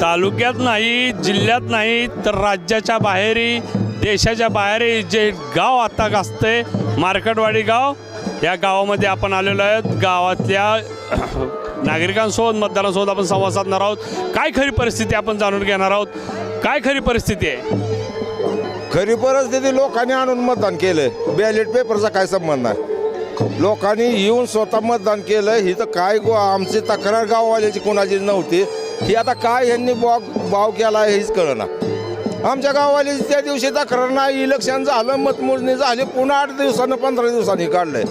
तालुक्यात नाही जिल्ह्यात नाही तर राज्याच्या बाहेरही देशाच्या बाहेरही जे गाव आता गाजते मार्केटवाडी गाव या गावामध्ये आपण आलेलो आहोत. गावातल्या नागरिकांसोबत मतदारांसोबत आपण संवाद साधणार आहोत. काय खरी परिस्थिती आपण जाणून घेणार आहोत? काय खरी परिस्थिती आहे? खरी परिस्थिती लोकांनी आणून मतदान केलं बॅलेट पेपरचा काय संबंध आहे? लोकांनी येऊन स्वतः मतदान केलं ही तर काय गो आमची तक्रार गाववाल्याची कोणाची नव्हती. ही आता काय यांनी बाव बाव केला हेच कळना. आमच्या गाववाल्याची त्या दिवशी तक्रार नाही इलेक्शन झालं मतमोजणी झाली पुन्हा आठ दिवसानं पंधरा दिवसांनी काढलंय.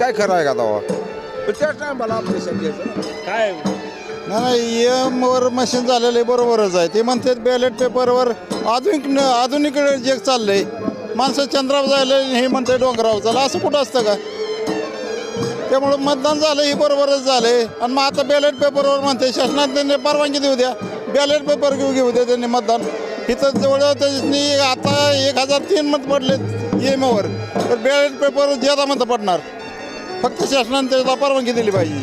काय खरं आहे का तेव्हा त्या टायमाला ऑपरेशन घ्यायचं काय? नाही नाही EM वर मशीन झालेलं आहे बरोबरच आहे. ते म्हणतात बॅलेट पेपरवर आधुनिक आधुनिक जग चाललंय माणसं चंद्रावर जायला हे म्हणते डोंगरावर झालं असं कुठं असतं का? त्यामुळं मतदान झालं हे बरोबरच झालंय. आणि मग आता बॅलेट पेपरवर म्हणते शासनात त्यांनी परवानगी देऊ द्या. बॅलेट पेपर घेऊ घेऊ द्या त्यांनी मतदान. इथं जवळ त्यांनी आता एक हजार तीन मत पडले वर तर बॅलेट पेपर ज्यादा मतं पडणार. फक्त शासनाने त्याला परवानगी दिली पाहिजे.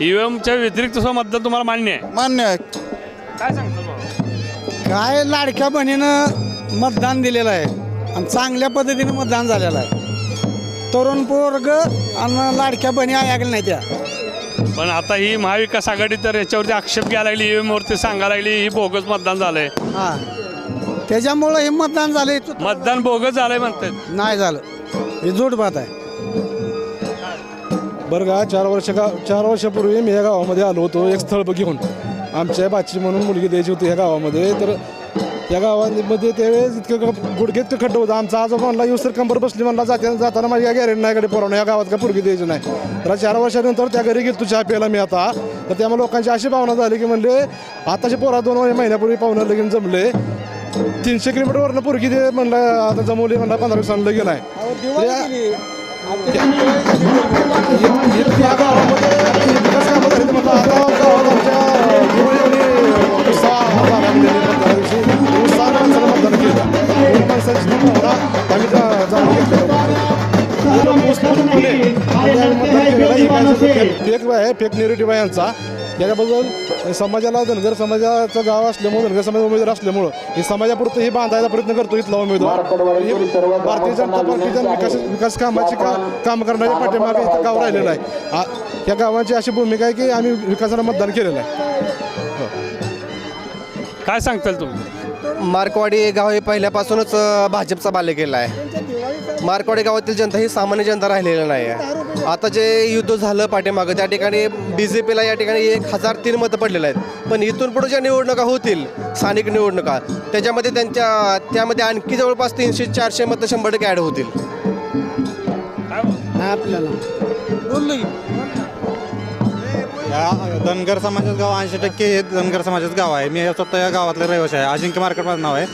ईव्हीएमच्या व्यतिरिक्त सुद्धा मतदान तुम्हाला मान्य आहे. मान्य आहे. काय सांगतो? काय लाडक्या बहिणीनं मतदान दिलेलं आहे. आणि चांगल्या पद्धतीने मतदान झालेलं आहे. तरुण पोरग आणि लाडक्या बहिणी ऐकल्या नाही त्या पण आता ही महाविकास आघाडी तर याच्यावरती आक्षेप घ्यायला लागली ईव्हीएम वरती सांगायला लागली ही बोगस मतदान झालंय. हां. त्याच्यामुळं हे मतदान झाले मतदान बोगस झालंय म्हणतात. नाही झालं. हे जोड बात आहे. बरं का चार वर्ष का चार वर्षापूर्वी मी या गावामध्ये आलो होतो एक स्थळ घेऊन आमच्या बाची म्हणून मुलगी द्यायची होती ह्या गावामध्ये तर या गावामध्ये त्यावेळेस इतकं गुडघेत इतकं खड्डं होतं. आमचा आजोबा म्हणला युसर कंबर बसली म्हणला जाते जाताना माझी गॅरेंट नाही कडे पोरावं या गावात का पोरगी द्यायची नाही. तर चार वर्षानंतर त्या घरी गेलो चहा प्यायला मी आता. तर त्यामुळे लोकांची अशी भावना झाली की म्हणले आताचे पोरा दोन महिन्यापूर्वी पाहुणं लगीन जमले. तीनशे किलोमीटरवरनं पोरगी दे म्हणलं आता जमवली म्हणलं पंधरा दिवसांना लगीन आहे. या गावामध्ये फेक फेक आहे फेक निगेटिव्ह आहे यांचा याच्याबद्दल समाजाला धनगर समाजाचं गाव असल्यामुळं धनगर समाज उमेदवार असल्यामुळं हे समाजापुरतं हे बांधायचा प्रयत्न करतो इथला उमेदवार भारतीय जनता पार्टीच्या विकास विकास कामाची का काम करण्याच्या पाठीमागे इथं गाव राहिलेलं आहे या गावाची अशी भूमिका आहे की आम्ही विकासाला मतदान केलेलं आहे काय सांगताल तुम्ही? मार्कवाडी हे गाव हे पहिल्यापासूनच अ, भाजपचा बालेकिल्ला आहे. मार्कवाडी गावातील जनता ही सामान्य जनता राहिलेली नाही आहे. आता जे युद्ध झालं पाठीमागं त्या ठिकाणी बी जे पीला या ठिकाणी एक हजार तीन मतं पडलेले आहेत. पण इथून पुढे ज्या निवडणुका होतील स्थानिक निवडणुका त्याच्यामध्ये त्यांच्या त्यामध्ये आणखी जवळपास तीनशे चारशे मतं शंभर टक्के ॲड होतील. नाही आपल्याला? बोललो की या धनगर समाजाचं गाव ऐंशी टक्के हे धनगर समाजाचं गाव आहे. मी स्वतः या गावातला रहिवासी आहे. अजिंक्य मार्केट माझं नाव आहे.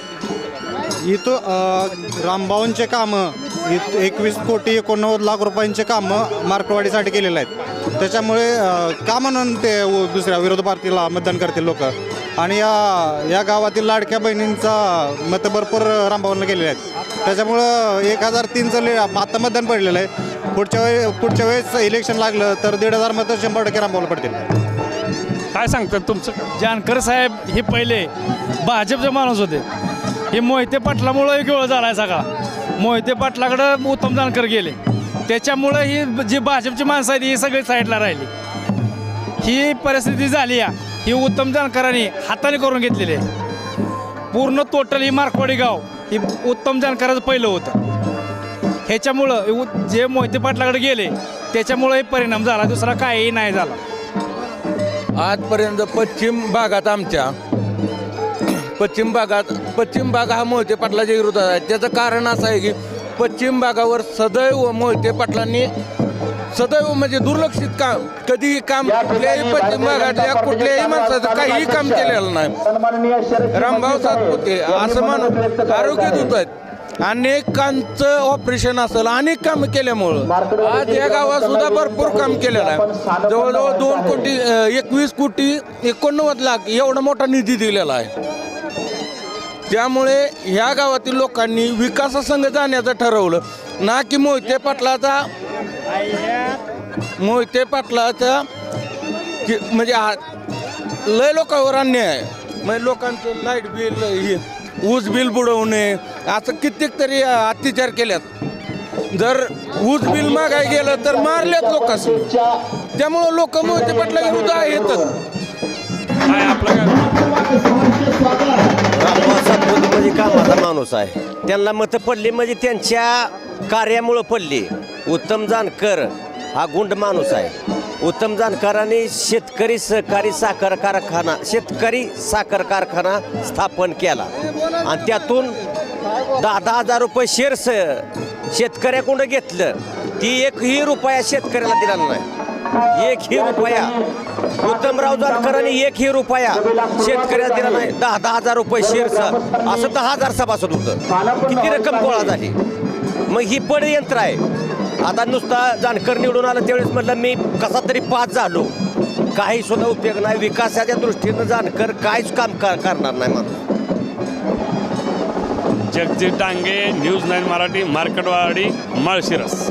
इथं अ, रामभाऊंचे कामं इथं एकवीस कोटी एकोणनव्वद लाख रुपयांचे कामं मार्कवाडीसाठी केलेले आहेत. त्याच्यामुळे का म्हणून ते दुसऱ्या विरोध पार्टीला मतदान करतील लोक? आणि या या गावातील लाडक्या बहिणींचा मतं भरपूर रामभाऊंना केलेले आहेत. त्याच्यामुळं एक हजार तीनचं ले आता मतदान पडलेलं आहे. पुढच्या वेळी पुढच्या वेळेस इलेक्शन लागलं तर दीड हजार मतं शंभर टक्के रामभाऊला पडतील. काय सांगतात तुमचं? जानकर साहेब हे पहिले भाजपचे माणूस होते. हे मोहिते पाटलामुळं एक वेळ झाला आहे सगळा. मोहिते पाटलाकडं उत्तम जानकर गेले. त्याच्यामुळं ही जी भाजपची माणसं आहेत ही सगळी साईडला राहिली. ही परिस्थिती झाली या. ही उत्तम जानकरांनी हाताने करून घेतलेली आहे. पूर्ण टोटल ही मार्कवाडी गाव ही उत्तम जानकराचं पहिलं होतं. ह्याच्यामुळं उ- जे मोहिते पाटलाकडे गेले त्याच्यामुळं हे परिणाम झाला दुसरा काहीही नाही झाला. आजपर्यंत पश्चिम भागात आमच्या पश्चिम भागात पश्चिम भाग हा मोहिते पाटलाच्या विरोधात आहे. त्याचं कारण असं आहे की पश्चिम भागावर सदैव मोहिते पाटलांनी सदैव म्हणजे दुर्लक्षित काम कधीही काम कुठल्याही पश्चिम भागातल्या कुठल्याही माणसाचं काहीही काम केलेलं नाही. रामभाऊ सातपुते असं म्हणून आरोग्य दूत आहेत. अनेकांचं ऑपरेशन असेल अनेक काम केल्यामुळं. आज या गावात सुद्धा भरपूर काम केलेलं आहे. जवळजवळ दोन कोटी एकवीस कोटी एकोणनव्वद लाख एवढा मोठा निधी दिलेला आहे. त्यामुळे ह्या गावातील लोकांनी विकासासंघ जाण्याचं ठरवलं. ना की मोहिते पाटलाचा मोहिते पाटलाचा म्हणजे लय लोकांवर अन्याय आहे. म्हणजे लोकांचं लाइट बिल हे. ऊस बिल बुडवणे असं कित्येक तरी अत्याचार केल्यात. जर ऊस बिल मागाय गेलं तर मारल्यात लोकांनी त्यामुळं लोक मोहिते पाटला विरुद्ध आहेतच काय आपलं काय? रामभाऊ सातपुते म्हणजे कामाचा माणूस आहे. त्यांना मतं पडली म्हणजे त्यांच्या कार्यामुळं पडली. उत्तम जानकर हा गुंड माणूस आहे. उत्तम जानकरांनी शेतकरी सहकारी साखर कारखाना शेतकरी साखर कारखाना स्थापन केला. आणि त्यातून दहा दहा हजार रुपये शेअर्स शेतकऱ्याकडून घेतलं. ती एकही रुपया शेतकऱ्याला दिला नाही. एकही रुपया. उत्तमराव जानकरांनी एकही रुपया शेतकऱ्याला दिला नाही. दहा दहा हजार रुपये शेअर्स असं दहा हजार सभासद होतं. किती रक्कम गोळा झाली? मग ही पडयंत्र आहे. आता नुसता जानकर निवडून आलं त्यावेळेस म्हटलं मी कसा तरी पास झालो. काही सुद्धा उपयोग नाही. विकासाच्या दृष्टीनं जानकर काहीच काम करणार नाही माणूस. Jagjit Dange news nine Marathi Marketwadi Malshiras.